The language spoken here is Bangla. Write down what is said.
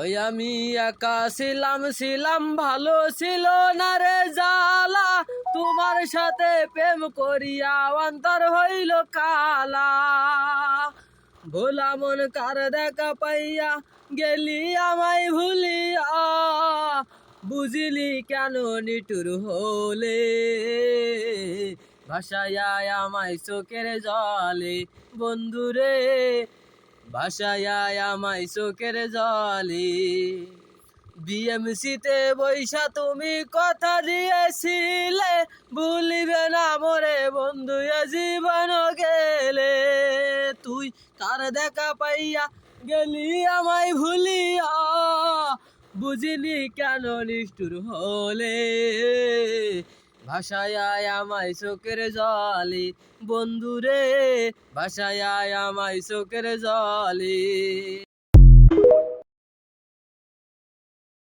ওই আমি একা ছিলাম ছিলাম, ভালো ছিল না রে জালা তোমার সাথে প্রেম করিয়া অন্তর হইল কালা। ভোলা মন কার দেখা পাইয়া গেলি আমায় ভুলিয়া। বুঝিলি কেন নিটুর হলে? ভাষায় আমায় চোখের জলে। বন্ধুরে ভাষায় আমায় চোখের জলে। বিএমসিতে বৈশা তুমি কথা দিয়েছিলে, ভুলিবে না মোরে বন্ধু জীবন গেলে। তুই তার দেখা পাইয়া গেলি আমায় ভুলিয়া, বুঝিনি কেন নিষ্ঠুর হলে। ভাষায় আমায় চোখের জলে। বন্ধুরে ভাষায় আমায় চোখের জলে।